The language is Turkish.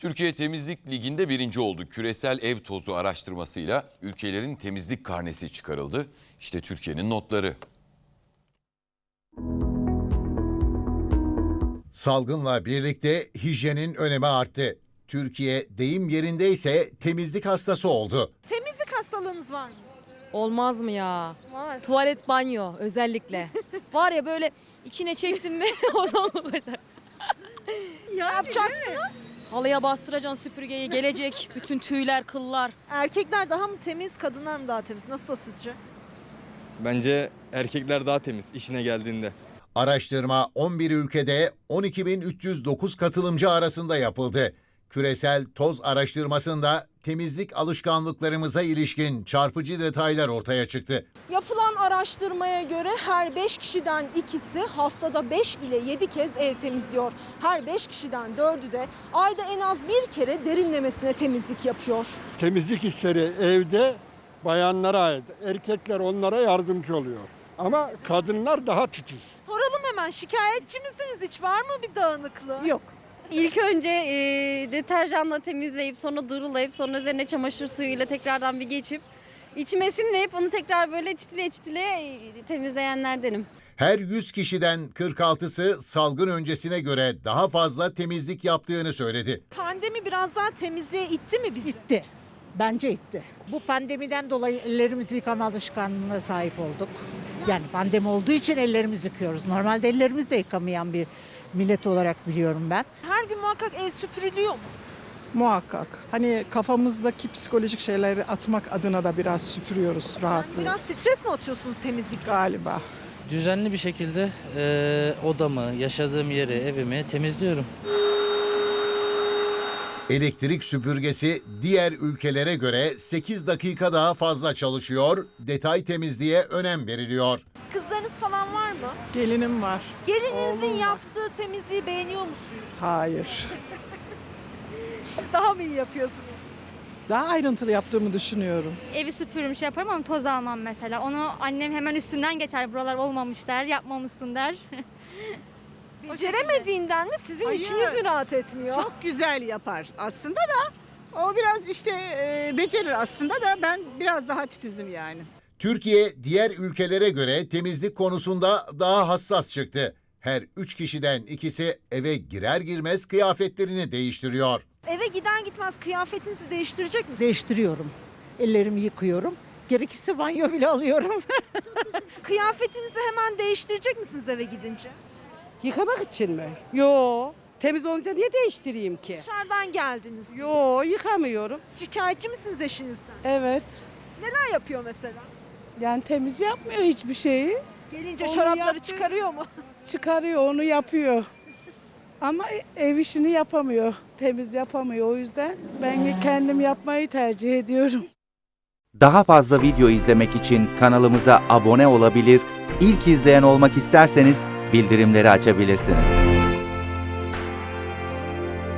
Türkiye Temizlik Ligi'nde birinci oldu. Küresel ev tozu araştırmasıyla ülkelerin temizlik karnesi çıkarıldı. İşte Türkiye'nin notları. Salgınla birlikte hijyenin önemi arttı. Türkiye deyim yerindeyse temizlik hastası oldu. Temizlik hastalığınız var mı? Olmaz mı ya? Var. Tuvalet banyo özellikle. Var ya böyle içine çektim mi o zaman olacak. Ne yapacaksınız? Halıya bastıracaksın süpürgeyi gelecek bütün tüyler kıllar. Erkekler daha mı temiz, kadınlar mı daha temiz? Nasıl sizce? Bence erkekler daha temiz işine geldiğinde. Araştırma 11 ülkede 12.309 katılımcı arasında yapıldı. Küresel toz araştırmasında temizlik alışkanlıklarımıza ilişkin çarpıcı detaylar ortaya çıktı. Yapılan araştırmaya göre her 5 kişiden ikisi haftada 5 ile 7 kez ev temizliyor. Her 5 kişiden 4'ü de ayda en az bir kere derinlemesine temizlik yapıyor. temizlik işleri evde bayanlara ait. Erkekler onlara yardımcı oluyor. Ama kadınlar daha titiz. Soralım hemen şikayetçi misiniz? Hiç var mı bir dağınıklığı? Yok. İlk önce e, deterjanla temizleyip sonra durulayıp sonra üzerine çamaşır suyuyla tekrardan bir geçip içime sinmeyip onu tekrar böyle çitile çitile e, temizleyenlerdenim. Her 100 kişiden 46'sı salgın öncesine göre daha fazla temizlik yaptığını söyledi. Pandemi biraz daha temizliğe itti mi bizi? İtti. Bence itti. Bu pandemiden dolayı ellerimizi yıkama alışkanlığına sahip olduk. Yani pandemi olduğu için ellerimizi yıkıyoruz. Normalde ellerimizi de yıkamayan bir millet olarak biliyorum ben. Her gün muhakkak ev süpürülüyor mu? Muhakkak. Hani kafamızdaki psikolojik şeyleri atmak adına da biraz süpürüyoruz Yani rahatlığı. biraz stres mi atıyorsunuz temizlikle? Galiba. Düzenli bir şekilde eee, odamı, yaşadığım yeri, evimi temizliyorum. Elektrik süpürgesi diğer ülkelere göre 8 dakika daha fazla çalışıyor, detay temizliğe önem veriliyor. Kızlarınız falan var mı? Gelinim var. Gelininizin Oğlum var. yaptığı temizliği beğeniyor musunuz? Hayır. Siz daha mı iyi yapıyorsunuz? Daha ayrıntılı yaptığımı düşünüyorum. Evi süpürürüm şey yaparım ama toz almam mesela. Onu annem hemen üstünden geçer. Buralar olmamış der, yapmamışsın der. Beceremediğinden mi sizin Hayır. içiniz mi rahat etmiyor? Çok güzel yapar aslında da o biraz işte e, becerir aslında da ben biraz daha titizim yani. Türkiye diğer ülkelere göre temizlik konusunda daha hassas çıktı. Her 3 kişiden ikisi eve girer girmez kıyafetlerini değiştiriyor. Eve gider gitmez kıyafetinizi değiştirecek misiniz? Değiştiriyorum. Ellerimi yıkıyorum. Gerekirse banyo bile alıyorum. Kıyafetinizi hemen değiştirecek misiniz eve gidince? Yıkamak için mi? Yo. Temiz olunca niye değiştireyim ki? Dışarıdan geldiniz. Yo yıkamıyorum. Şikayetçi misiniz eşinizden? Evet. Neler yapıyor mesela? Yani temiz yapmıyor hiçbir şeyi. Gelince Onu çorapları yaptı. çıkarıyor mu? Çıkarıyor onu yapıyor. Ama ev işini yapamıyor. Temiz yapamıyor. O yüzden ben kendim yapmayı tercih ediyorum. Daha fazla video izlemek için kanalımıza abone olabilir, ilk izleyen olmak isterseniz bildirimleri açabilirsiniz.